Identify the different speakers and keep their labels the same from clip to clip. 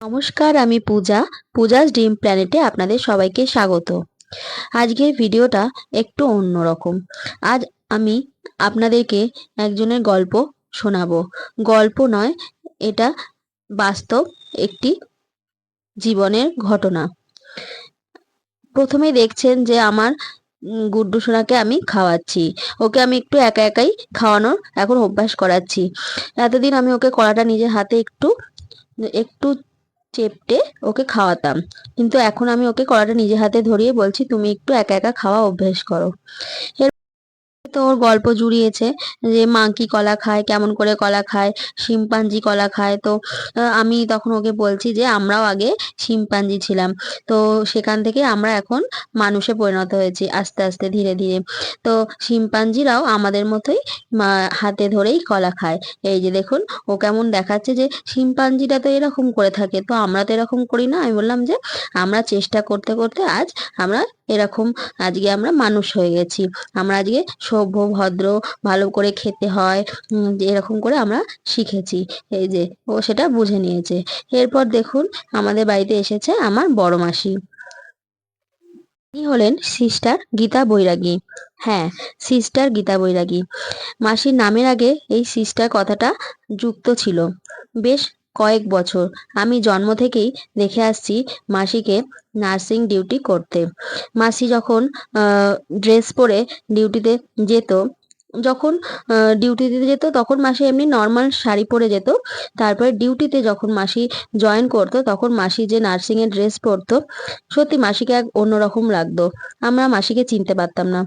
Speaker 1: নমস্কার, আমি পূজা, পূজাস ড্রিম প্ল্যানেটে আপনাদের সবাইকে স্বাগত। আজকের ভিডিওটা একটু অন্যরকম। আজ আমি আপনাদেরকে একজনের গল্প শোনাবো। গল্প নয়, এটা বাস্তব একটি জীবনের ঘটনা। প্রথমে দেখছেন যে আমার গুড্ডু সোনাকে আমি খাওয়াচ্ছি। ওকে আমি একটু একা একাই খাওয়ানোর এখন অভ্যাস করাচ্ছি। এতদিন আমি ওকে কড়াটা নিজের হাতে একটু একটু চেপটে ওকে খাওয়াতাম। কিন্তু এখন আমি ওকে কড়াটা নিজে হাতে ধরিয়ে বলছি, তুমি একটু একা একা খাওয়া অভ্যেস করো। তো ওর গল্প জুড়িয়েছে যে মাংকি কলা খায়? কেমন করে কলা খায়? শিম্পাঞ্জি কলা খায়? তো আমি তখন ওকে বলছি যে, আমরাও আগে শিম্পাঞ্জি ছিলাম। তো সেখান থেকে আমরা এখন মানুষে পরিণত হয়েছি আস্তে আস্তে, ধীরে ধীরে। তো শিম্পাঞ্জিরাও আমাদের মতোই হাতে ধরেই কলা খায়। এই যে দেখুন, ও কেমন দেখাচ্ছে যে, শিম্পাঞ্জিটা তো এরকম করে থাকে, তো আমরা তো এরকম করি না। আমি বললাম যে, আমরা চেষ্টা করতে করতে আজ আমরা এরকম, আজকে আমরা মানুষ হয়ে গেছি। আমরা আজকে সভ্য ভদ্র, ভালো করে খেতে হয় এরকম করে আমরা শিখেছি। এই যে, ও সেটা বুঝে নিয়েছে। এরপর দেখুন, আমাদের বাড়িতে এসেছে আমার বড় মাসি। ইনি হলেন সিস্টার গীতা বৈরাগী। হ্যাঁ সিস্টার গীতা বৈরাগী। মাসির নামের আগে এই সিস্টার কথাটা যুক্ত ছিল। বেশ কয়েক বছর। আমি জন্ম থেকেই দেখে আসছি মাসিকে নার্সিং ডিউটি করতে। মাসি যখন ড্রেস পরে ডিউটিতে যেত, যখন ডিউটিতে যেত তখন মাসি এমনি নর্মাল শাড়ি পরে যেত। তারপরে ডিউটিতে যখন মাসি জয়েন করতো তখন মাসি যে নার্সিং এর ড্রেস পরতো, সত্যি মাসিকে এক অন্যরকম লাগতো। আমরা মাসিকে চিনতে পারতাম না।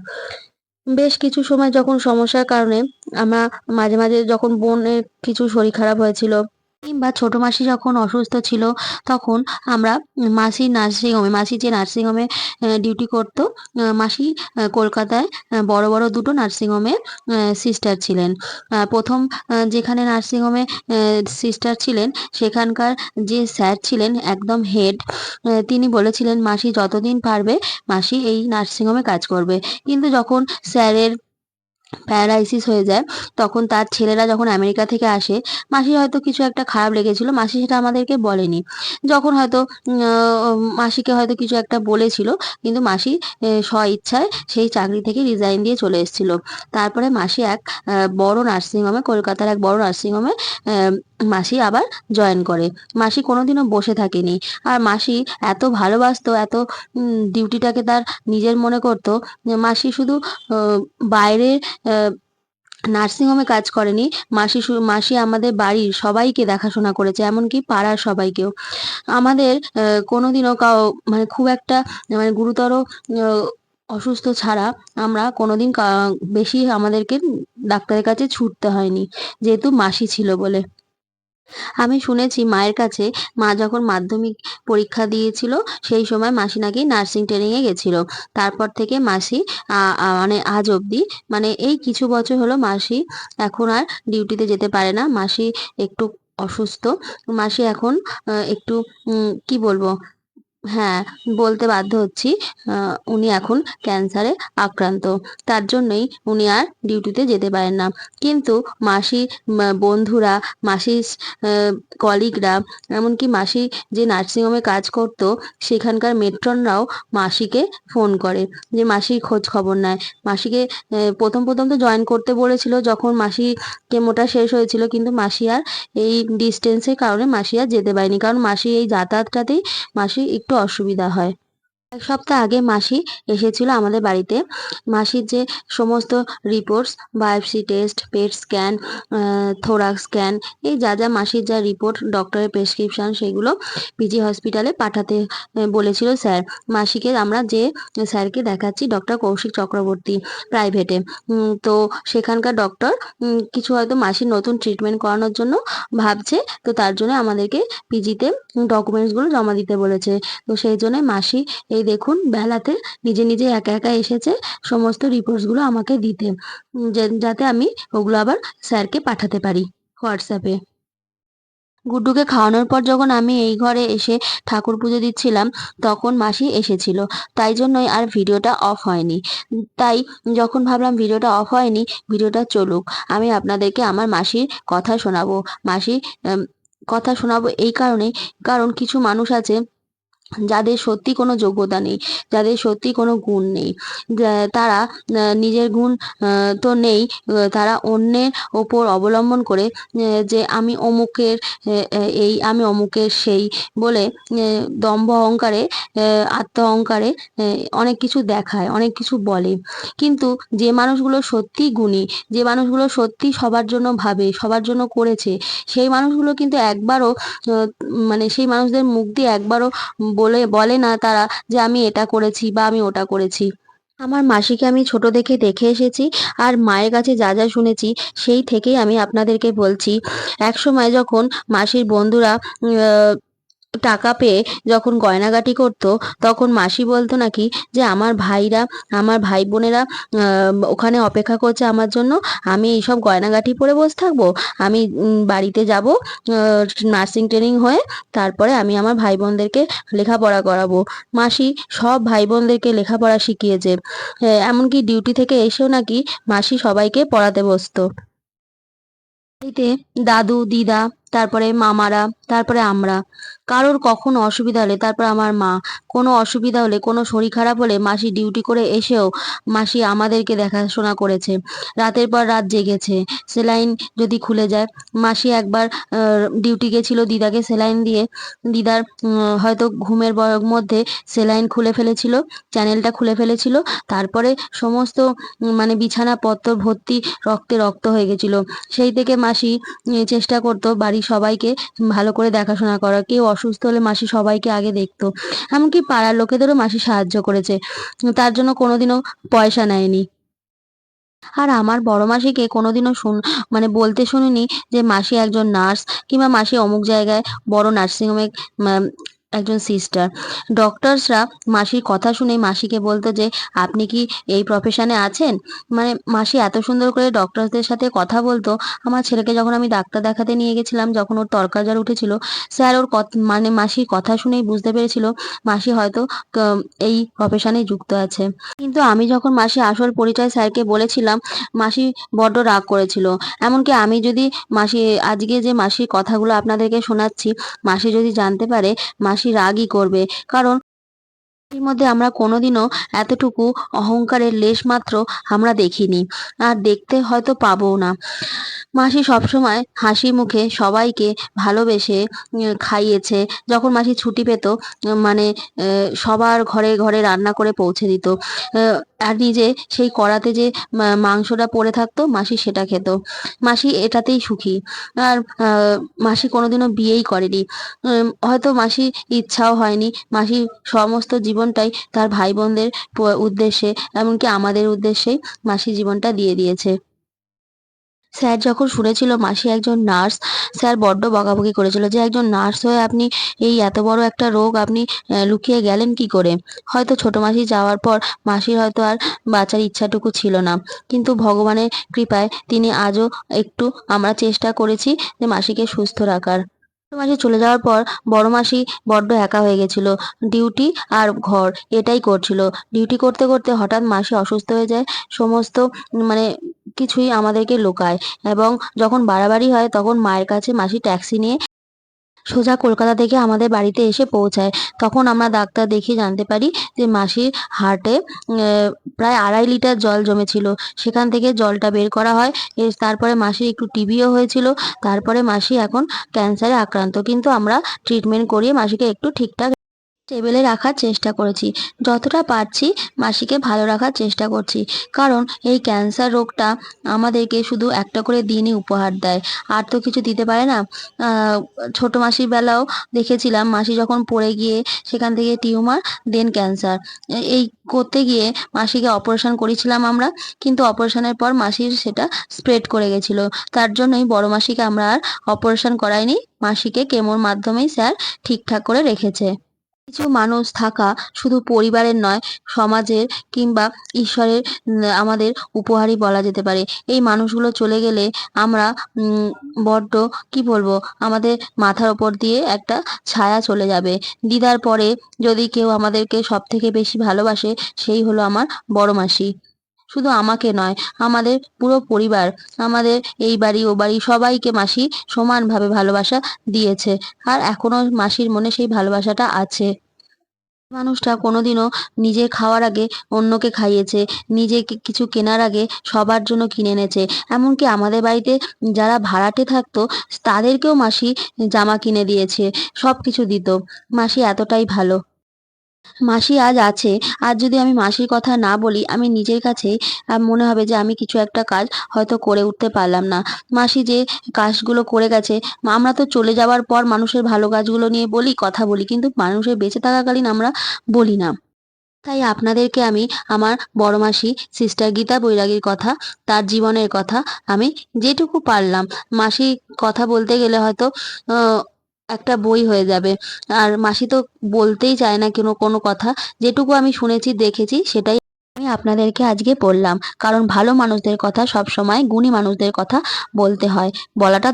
Speaker 1: বেশ কিছু সময় যখন সমস্যার কারণে আমরা মাঝে মাঝে যখন বোনের কিছু শরীর খারাপ হয়েছিল কিংবা ছোট মাসি যখন অসুস্থ ছিল, তখন আমরা মাসি নার্সিংহোমে, মাসি যে নার্সিংহোমে ডিউটি করতো মাসি কলকাতায় বড় বড় দুটো নার্সিংহোমে সিস্টার ছিলেন। প্রথম যেখানে নার্সিংহোমে সিস্টার ছিলেন, সেখানকার যে স্যার ছিলেন, একদম হেড তিনি বলেছিলেন, মাসি যতদিন পারবে, মাসি এই নার্সিংহোমে কাজ করবে। কিন্তু যখন স্যারের প্যারালাইসিস হয়ে যায়, তখন তার ছেলেরা যখন আমেরিকা থেকে আসে মাসি হয়তো কিছু একটা খারাপ লেগেছিল, মাসি সেটা আমাদেরকে বলেনি। যখন হয়তো মাসিকে হয়তো কিছু একটা বলেছিল, কিন্তু মাসি স্ব ইচ্ছায় সেই চাকরি থেকে রিজাইন দিয়ে চলে এসেছিল। তারপরে মাসি এক বড় নার্সিংহোমে কলকাতার এক বড় নার্সিংহোমে মাসি আবার জয়েন করে। মাসি কোনোদিনও বসে থাকেনি। আর মাসি এত ভালোবাসতো, এত ডিউটিটাকে তার নিজের মনে করতো মাসি শুধু বাইরের নার্সিং হোমে কাজ করেনি। মাসি মাসি আমাদের বাড়ির সবাইকে দেখাশোনা করেছে, এমনকি পাড়ার সবাইকেও। আমাদের কোনোদিনও কাউ মানে খুব একটা মানে গুরুতর অসুস্থ ছাড়া আমরা কোনোদিন বেশি আমাদেরকে ডাক্তারের কাছে ছুটতে হয়নি, যেহেতু মাসি ছিল বলে। আমি শুনেছি মায়ের কাছে মা যখন মাধ্যমিক পরীক্ষা দিয়েছিল, সেই সময় মাসি নাকি নার্সিং ট্রেনিং এ গেছিল। তারপর থেকে মাসি মানে আজ অব্দি মানে এই কিছু বছর হলো মাসি এখন আর ডিউটিতে যেতে পারে না। মাসি একটু অসুস্থ। মাসি এখন একটু কি বলব? হ্যাঁ বলতে বাধ্য হচ্ছি। উনি এখন ক্যান্সারে আক্রান্ত। তার জন্যই উনি আর ডিউটিতে যেতে পারেন না। কিন্তু মাসি বন্ধুরা, মাসির কলিগরা এমনকি মাসি যে নার্সিংহোমে কাজ করতো, সেখানকার মেট্রনরাও মাসিকে ফোন করে যে মাসির খোঁজ খবর নেয়। মাসিকে প্রথম প্রথম তো জয়েন করতে বলেছিল যখন মাসি কেমোটা শেষ হয়েছিল, কিন্তু মাসি আর এই ডিস্টেন্সের কারণে মাসি আর যেতে পারেনি। কারণ মাসি এই যাতায়াতটাতেই মাসির একটু অসুবিধা হয়। এক সপ্তাহ আগে মাসি এসেছিল আমাদের বাড়িতে। মাসির যে সমস্ত reports biopsy test PET scan thorax scan এই যা যা মাসির যা রিপোর্ট ডক্টরের প্রেসক্রিপশন সেগুলো পিজি হসপিটালে পাঠাতে বলেছিল স্যার। মাসিকে আমরা যে স্যারকে দেখাচ্ছি ডক্টর কৌশিক চক্রবর্তী প্রাইভেটে তো সেখানকার ডক্টর কিছু হয়তো মাসির নতুন ট্রিটমেন্ট করানোর জন্য ভাবছে, তো তার জন্য আমাদেরকে পিজিতে ডকুমেন্টসগুলো জমা দিতে বলেছে। তো সেই জন্য মাসি এই দেখুন, বেলাতে নিজে নিজে একা একা এসেছে সমস্ত রিপোর্টসগুলো আমাকে দিতে। যাতে আমি ওগুলো আবার স্যারকে পাঠাতে পারি হোয়াটসঅ্যাপে গুড্ডুকে খাওয়ানোর পর যখন আমি এই ঘরে এসে ঠাকুর পুজো দিচ্ছিলাম, তখন মাসি এসেছিল। তাই জন্যই আর ভিডিওটা অফ হয়নি। তাই যখন ভাবলাম ভিডিওটা অফ হয়নি, ভিডিওটা চলুক। আমি আপনাদেরকে আমার মাসির কথা শোনাবো। মাসি কথা শোনাবো এই কারণেই। কারণ কিছু মানুষ আছে যাদের সত্যি কোনো যোগ্যতা নেই, যাদের সত্যি কোনো গুণ নেই তারা নিজের গুণ তো নেই তারা অন্যের ওপর অবলম্বন করে যে আমি অমুকের এই আমি অমুকের সেই বলে দম্ভ অহংকারে আত্ম অহংকারে অনেক কিছু দেখায়, অনেক কিছু বলে। কিন্তু যে মানুষগুলো সত্যি গুণী, যে মানুষগুলো সত্যি সবার জন্য ভাবে, সবার জন্য করেছে, সেই মানুষগুলো কিন্তু একবারও মানে সেই মানুষদের মুখ দিয়ে একবারও বলে বলে না তারা যে আমি এটা করেছি বা আমি ওটা করেছি। আমার মাসিকে আমি ছোট দেখে দেখে এসেছি আর মায়ের কাছে যা যা শুনেছি সেই থেকেই আমি আপনাদেরকে বলছি। এক সময় যখন মাসির বন্ধুরা টাকা পেয়ে যখন গয়নাগাটি করতো, তখন মাসি বলতো নাকি যে, আমার ভাইরা, আমার ভাই বোনেরা ওখানে অপেক্ষা করছে আমার জন্য, আমি এইসব গয়নাগাটি পরে বসে থাকব, আমি বাড়িতে যাব নার্সিং ট্রেনিং হয়ে তারপরে আমি আমার ভাই বোনদেরকে লেখাপড়া করাবো। মাসি সব ভাই বোনদেরকে লেখাপড়া শিখিয়েছে। এমনকি ডিউটি থেকে এসেও নাকি মাসি সবাইকে পড়াতে বসতো। বাড়িতে দাদু, দিদা তারপরে মামারা, তারপরে আমরা। কারোর কখনো অসুবিধা হলে তারপর আমার মা। কোনো অসুবিধা হলে, কোনো শরীর খারাপ হলে মাসি ডিউটি করে এসেও মাসি আমাদেরকে দেখাশোনা করেছে। রাতের পর রাত জেগেছে। সেলাইন যদি খুলে যায়, মাসি একবার ডিউটি গেছিল দিদাকে সেলাইন দিয়ে। দিদার হয়তো ঘুমের মধ্যে সেলাইন খুলে ফেলেছিল, চ্যানেলটা খুলে ফেলেছিল। তারপরে সমস্ত মানে বিছানাপত্র ভর্তি রক্তে রক্ত হয়ে গেছিল। সেই থেকে মাসি চেষ্টা করতো বাড়ির সবাইকে ভালো করে দেখাশোনা করা। কেউ অসুস্থ হলে মাসি সবাইকে আগে দেখতো। এমনকি পাড়ার লোকেদেরও মাসি সাহায্য করেছে। তার জন্য কোনোদিনও পয়সা নেয়নি। আর আমার বড় মাসিকে কোনোদিনও শুন মানে বলতে শুনিনি যে মাসি একজন নার্স কিংবা মাসি অমুক জায়গায় বড় নার্সিংহোমে একজন সিস্টার ডক্টরসরা মাসির কথা শুনে মাসিকে বলতো যে, আপনি কি এই প্রফেশনে আছেন? মানে মাসি এত সুন্দর করে ডক্টরসদের সাথে কথা বলতো। আমার ছেলেকে যখন আমি ডাক্তার দেখাতে নিয়ে গেছিলাম, যখন ওর তরকার জ্বর উঠেছিল, স্যার ওর মানে মাসির কথা শুনেই বুঝতে পেরেছিল, মাসি হয়তো এই প্রফেশনে যুক্ত আছে। কিন্তু আমি যখন মাসি আসল পরিচয় স্যারকে বলেছিলাম, মাসি বড্ড রাগ করেছিল। এমনকি আমি যদি মাসি, আজকে যে মাসির কথাগুলো আপনাদেরকে শোনাচ্ছি, মাসি যদি জানতে পারে, মাসি রাগই করবে। কারণ এর মধ্যে আমরা কোনোদিনও এতটুকু অহংকারের লেশ মাত্র আমরা দেখিনি। আর দেখতে হয়তো পাবও না। মাসি সবসময় হাসি মুখে সবাইকে ভালোবেসে খাইয়েছে। যখন মাসি ছুটি পেত মানে সবার ঘরে ঘরে রান্না করে পৌঁছে দিত। আর নিজে সেই কড়াতে যে মাংসটা পড়ে থাকতো, মাসি সেটা খেত। মাসি এটাতেই সুখী। আর মাসি কোনোদিনও বিয়েই করেনি। হয়তো মাসি ইচ্ছাও হয়নি। মাসি সমস্ত জীবনটাই তার ভাই বোনদের উদ্দেশ্যে এমনকি আমাদের উদ্দেশ্যেই মাসি জীবনটা দিয়ে দিয়েছে। স্যার যখন শুনেছিল মাসি একজন নার্স, স্যার বড্ড বকাবকি করেছিল যে একজন নার্স হয়ে আপনি এই এত বড় একটা রোগ আপনি লুকিয়ে গেলেন কি করে? হয়তো ছোট মাসি যাওয়ার পর মাসির হয়তো আর বাঁচার ইচ্ছাটুকু ছিল না। কিন্তু ভগবানের কৃপায় তিনি আজও একটু আমরা চেষ্টা করেছি যে মাসিকে সুস্থ রাখার। মাসি চলে যাওয়ার পর বড় মাসি বড্ড একা হয়ে গেছিল। ডিউটি আর ঘর এটাই করছিল। ডিউটি করতে করতে হঠাৎ মাসি অসুস্থ হয়ে যায়। সমস্ত মানে কিছুই আমাদেরকে লুকায় এবং যখন বাড়াবাড়ি হয় তখন মায়ের কাছে মাসি ট্যাক্সি নিয়ে সোজা কলকাতা থেকে আমাদের বাড়িতে এসে পৌঁছায়। তখন আমরা ডাক্তার দেখিয়ে জানতে পারি যে মাসির হার্টে প্রায় আড়াই লিটার জল জমেছিল। সেখান থেকে জলটা বের করা হয়। এর তারপরে মাসির একটু টিভিও হয়েছিল। তারপরে মাসি এখন ক্যান্সারে আক্রান্ত। কিন্তু আমরা ট্রিটমেন্ট করিয়ে মাসিকে একটু ঠিকঠাক টেবিলে রাখার চেষ্টা করেছি। যতটা পারছি মাসিকে ভালো রাখার চেষ্টা করছি। কারণ এই ক্যান্সার রোগটা আমাদেরকে শুধু একটা করে দিনই উপহার দেয়। আর তো কিছু দিতে পারে না। ছোট মাসির বেলাও দেখেছিলাম, মাসি যখন পড়ে গিয়ে সেখান থেকে টিউমার, দেন ক্যান্সার। এই করতে গিয়ে মাসিকে অপারেশন করেছিলাম আমরা, কিন্তু অপারেশনের পর মাসির সেটা স্প্রেড করে গেছিল। তার জন্যই বড় মাসিকে আমরা আর অপারেশন করাইনি। মাসিকে কেমোর মাধ্যমেই স্যার ঠিকঠাক করে রেখেছে। কিছু মানুষ থাকা শুধু পরিবারের নয়, সমাজের কিংবা ঈশ্বরের আমাদের উপহারই বলা যেতে পারে। এই মানুষগুলো চলে গেলে আমরা বড্ড, কি বলব, আমাদের মাথার ওপর দিয়ে একটা ছায়া চলে যাবে। দিদার পরে যদি কেউ আমাদেরকে সব থেকে বেশি ভালোবাসে, সেই হলো আমার বড় মাসি। শুধু আমাকে নয়, আমাদের পুরো পরিবার, আমাদের এই বাড়ি, ও বাড়ি সবাইকে মাসি সমানভাবে ভালোবাসা দিয়েছে। আর এখনও মাসির মনে সেই ভালোবাসাটা আছে। মানুষটা কোনোদিনও নিজে খাওয়ার আগে অন্যকে খাইয়েছে, নিজে কিছু কেনার আগে সবার জন্য কিনে এনেছে। এমনকি আমাদের বাড়িতে যারা ভাড়াটে থাকতো, তাদেরকেও মাসি জামা কিনে দিয়েছে সব কিছু দিত। মাসি এতটাই ভালো। মাসি আজ আছে। আজ যদি আমি মাসির কথা না বলি, আমি নিজের কাছেই মনে হবে যে আমি কিছু একটা কাজ হয়তো করে উঠতে পারলাম না। মাসি যে কাজগুলো করে গেছে, আমরা তো চলে যাওয়ার পর মানুষের ভালো কাজগুলো নিয়ে বলি, কথা বলি, কিন্তু মানুষের বেঁচে থাকাকালীন আমরা বলি না। তাই আপনাদেরকে আমি, আমার বড় মাসি সিস্টার গীতা বৈরাগীর কথা, তার জীবনের কথা আমি যেটুকু পারলাম। মাসি কথা বলতে গেলে হয়তো একটা বই হয়ে যাবে। আর মাসি তো বলতেই চায় না কোনো কোনো কথা। যেটুকু আমি শুনেছি, দেখেছি, সেটাই আমি আপনাদেরকে আজকে বললাম। কারণ ভালো মানুষদের কথা সব সময় গুণী মানুষদের কথা বলতে হয়। বলাটা